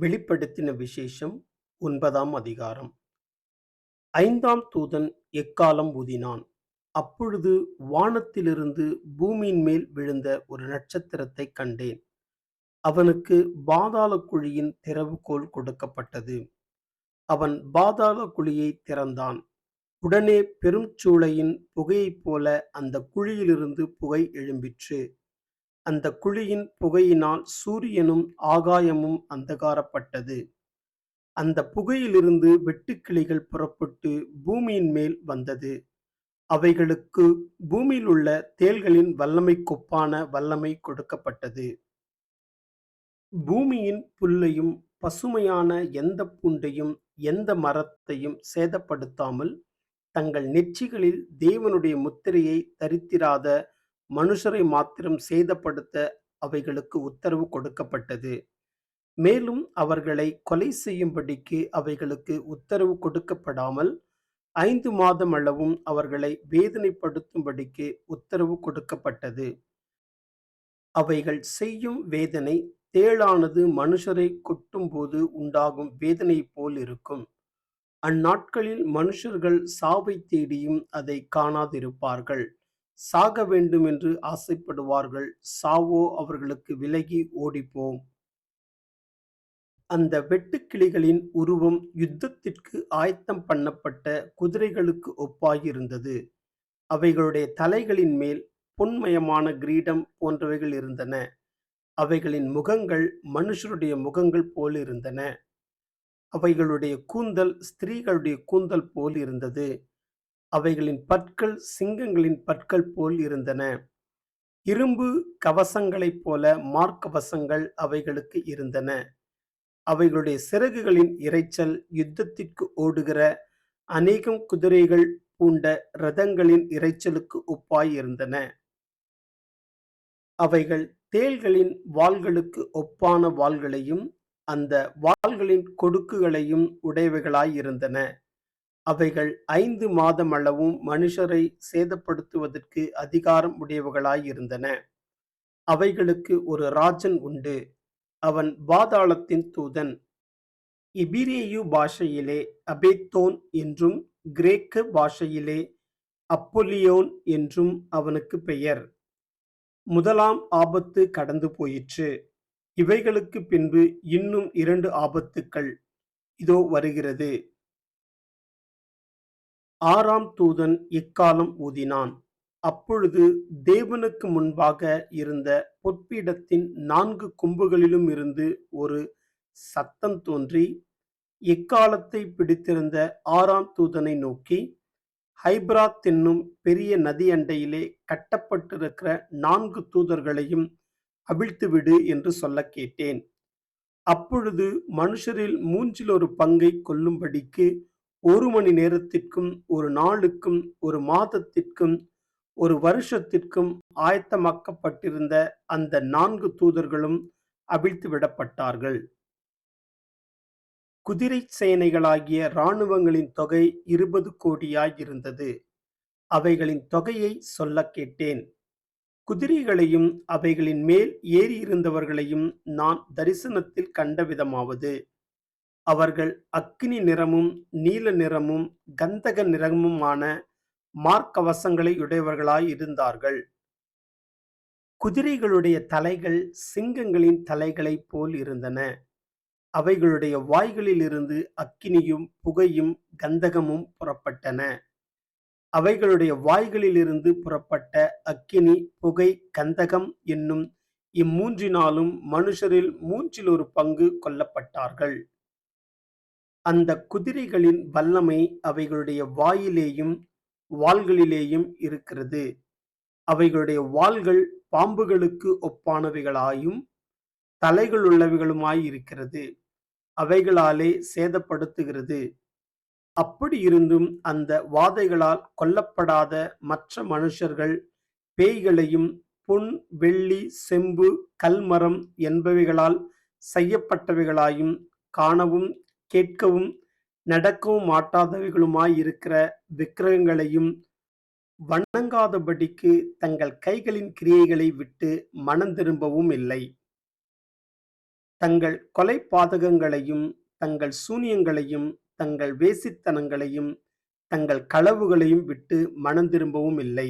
வெளிப்படுத்தின விசேஷம் ஒன்பதாம் அதிகாரம். ஐந்தாம் தூதன் எக்காலம் ஊதினான்? அப்பொழுது வானத்திலிருந்து பூமியின் மேல் விழுந்த ஒரு நட்சத்திரத்தைக் கண்டேன். அவனுக்கு பாதாள குழியின் திறவுகோல் கொடுக்கப்பட்டது. அவன் பாதாள குழியை திறந்தான். உடனே பெரும் சூளையின் புகையைப் போல அந்த குழியிலிருந்து புகை எழும்பிற்று. அந்த குழியின் புகையினால் சூரியனும் ஆகாயமும் அந்தகாரப்பட்டது. அந்த புகையிலிருந்து வெட்டுக்கிளிகள் புறப்பட்டு பூமியின் மேல் வந்தது. அவைகளுக்கு பூமியில் உள்ள தேள்களின் வல்லமைக்கொப்பான வல்லமை கொடுக்கப்பட்டது. பூமியின் புல்லையும் பசுமையான எந்த பூண்டையும் எந்த மரத்தையும் சேதப்படுத்தாமல் தங்கள் நெற்றிகளில் தேவனுடைய முத்திரையை தரித்திராத மனுஷரை மாத்திரம் சேதப்படுத்த அவைகளுக்கு உத்தரவு கொடுக்கப்பட்டது. மேலும் அவர்களை கொலை செய்யும்படிக்கு அவைகளுக்கு உத்தரவு கொடுக்கப்படாமல் ஐந்து மாதம் அளவும் அவர்களை வேதனைப்படுத்தும்படிக்கு உத்தரவு கொடுக்கப்பட்டது. அவைகள் செய்யும் வேதனை தேளானது மனுஷரை கொட்டும்போது உண்டாகும் வேதனை போல் இருக்கும். அந்நாட்களில் மனுஷர்கள் சாவை தேடியும் அதை காணாதிருப்பார்கள். சாக வேண்டும் என்று ஆசைப்படுவார்கள். சாவோ அவர்களுக்கு விலகி ஓடிப்போம். அந்த வெட்டுக்கிளிகளின் உருவம் யுத்தத்திற்கு ஆயத்தம் பண்ணப்பட்ட குதிரைகளுக்கு ஒப்பாயிருந்தது. அவைகளுடைய தலைகளின் மேல் பொன்மயமான கிரீடம் போன்றவைகள் இருந்தன. அவைகளின் முகங்கள் மனுஷருடைய முகங்கள் போல் இருந்தன. அவைகளுடைய கூந்தல் ஸ்திரீகளுடைய கூந்தல் போல் இருந்தது. அவைகளின் பற்கள் சிங்கங்களின் பற்கள் போல் இருந்தன. இரும்பு கவசங்களைப் போல மார்க்கவசங்கள் அவைகளுக்கு இருந்தன. அவைகளுடைய சிறகுகளின் இரைச்சல் யுத்தத்திற்கு ஓடுகிற அநேகம் குதிரைகள் பூண்ட ரதங்களின் இரைச்சலுக்கு ஒப்பாய் இருந்தன. அவைகள் தேள்களின் வாள்களுக்கு ஒப்பான வாள்களையும் அந்த வாள்களின் கொடுக்குகளையும் உடையவைகளாய் இருந்தன. அவைகள் ஐந்து மாதம் அளவும் மனுஷரை சேதப்படுத்துவதற்கு அதிகாரம் உடையவர்களாயிருந்தன. அவைகளுக்கு ஒரு ராஜன் உண்டு. அவன் பாதாளத்தின் தூதன். இபிரேயு பாஷையிலே அபேத்தோன் என்றும் கிரேக்க பாஷையிலே அப்பொலியோன் என்றும் அவனுக்கு பெயர். முதலாம் ஆபத்து கடந்து போயிற்று. இவைகளுக்கு பின்பு இன்னும் இரண்டு ஆபத்துக்கள் இதோ வருகிறது. ஆறாம் தூதன் இக்காலம் ஊதினான். அப்பொழுது தேவனுக்கு முன்பாக இருந்த பொற்பீடத்தின் நான்கு கொம்புகளிலும் இருந்து ஒரு சத்தம் தோன்றி இக்காலத்தை பிடித்திருந்த ஆறாம் தூதனை நோக்கி ஹைப்ராத் என்னும் பெரிய நதி அண்டையிலே கட்டப்பட்டிருக்கிற நான்கு தூதர்களையும் அவிழ்த்துவிடு என்று சொல்ல கேட்டேன். அப்பொழுது மனுஷரில் மூன்றில் ஒரு பங்கை கொல்லும்படிக்கு ஒரு மணி நேரத்திற்கும் ஒரு நாளுக்கும் ஒரு மாதத்திற்கும் ஒரு வருஷத்திற்கும் ஆயத்தமாக்கப்பட்டிருந்த அந்த நான்கு தூதர்களும் அவிழ்த்து விடப்பட்டார்கள். குதிரை சேனைகளாகிய இராணுவங்களின் தொகை இருபது கோடியாயிருந்தது. அவைகளின் தொகையை சொல்ல கேட்டேன். குதிரைகளையும் அவைகளின் மேல் ஏறியிருந்தவர்களையும் நான் தரிசனத்தில் கண்ட விதமாவது. அவர்கள் அக்கினி நிறமும் நீல நிறமும் கந்தக நிறமுமான மார்க்கவசங்களை உடையவர்களாய் இருந்தார்கள். குதிரைகளுடைய தலைகள் சிங்கங்களின் தலைகளைப் போல் இருந்தன. அவைகளுடைய வாய்களில் இருந்து அக்கினியும் புகையும் கந்தகமும் புறப்பட்டன. அவைகளுடைய வாய்களிலிருந்து புறப்பட்ட அக்கினி புகை கந்தகம் என்னும் இம்மூன்றினாலும் மனுஷரில் மூன்றில் ஒரு பங்கு கொல்லப்பட்டார்கள். அந்த குதிரைகளின் வல்லமை அவைகளுடைய வாயிலேயும் வாள்களிலேயும் இருக்கிறது. அவைகளுடைய வாள்கள் பாம்புகளுக்கு ஒப்பானவைகளாயும் தலைகள் உள்ளவைகளுமாய் இருக்கிறது. அவைகளாலே சேதப்படுத்துகிறது. அப்படி இருந்தும் அந்த வாதைகளால் கொல்லப்படாத மற்ற மனுஷர்கள் பேய்களையும் பொன் வெள்ளி செம்பு கல்மரம் என்பவைகளால் செய்யப்பட்டவைகளாயும் காணவும் கேட்கவும் நடக்கவும் மாட்டாதவைகளுமாய் இருக்கிற விக்கிரகங்களையும் வணங்காதபடிக்கு தங்கள் கைகளின் கிரியைகளை விட்டு மனம் திரும்பவும் இல்லை தங்கள் கொலைபாதகங்களையும், தங்கள் சூனியங்களையும், தங்கள் வேசித்தனங்களையும், தங்கள் களவுகளையும் விட்டு மனந்திரும்பவும் இல்லை.